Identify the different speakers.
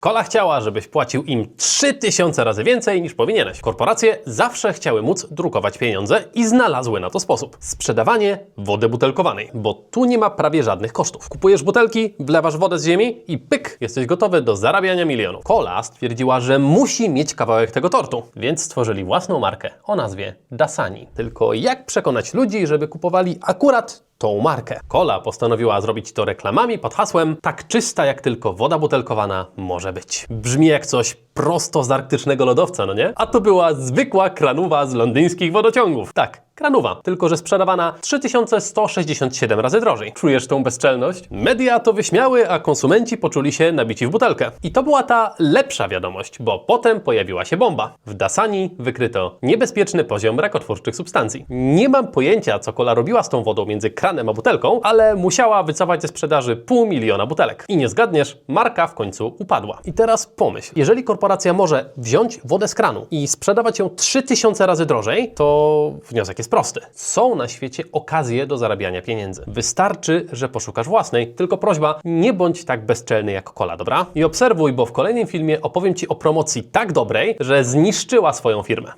Speaker 1: Kola chciała, żebyś płacił im 3000 razy więcej niż powinieneś. Korporacje zawsze chciały móc drukować pieniądze i znalazły na to sposób. Sprzedawanie wody butelkowanej, bo tu nie ma prawie żadnych kosztów. Kupujesz butelki, wlewasz wodę z ziemi i pyk, jesteś gotowy do zarabiania milionów. Kola stwierdziła, że musi mieć kawałek tego tortu, więc stworzyli własną markę o nazwie Dasani. Tylko jak przekonać ludzi, żeby kupowali akurat tą markę. Cola postanowiła zrobić to reklamami pod hasłem tak czysta jak tylko woda butelkowana może być. Brzmi jak coś prosto z arktycznego lodowca, no nie? A to była zwykła kranuwa z londyńskich wodociągów. Tak, kranuwa, tylko że sprzedawana 3167 razy drożej. Czujesz tą bezczelność? Media to wyśmiały, a konsumenci poczuli się nabici w butelkę. I to była ta lepsza wiadomość, bo potem pojawiła się bomba. W Dasani wykryto niebezpieczny poziom rakotwórczych substancji. Nie mam pojęcia, co Kola robiła z tą wodą między kranem a butelką, ale musiała wycofać ze sprzedaży pół miliona butelek. I nie zgadniesz, marka w końcu upadła. I teraz pomyśl, jeżeli korporacja może wziąć wodę z kranu i sprzedawać ją 3000 razy drożej, to wniosek jest prosty. Są na świecie okazje do zarabiania pieniędzy. Wystarczy, że poszukasz własnej, tylko prośba, nie bądź tak bezczelny jak Cola, dobra? I obserwuj, bo w kolejnym filmie opowiem Ci o promocji tak dobrej, że zniszczyła swoją firmę.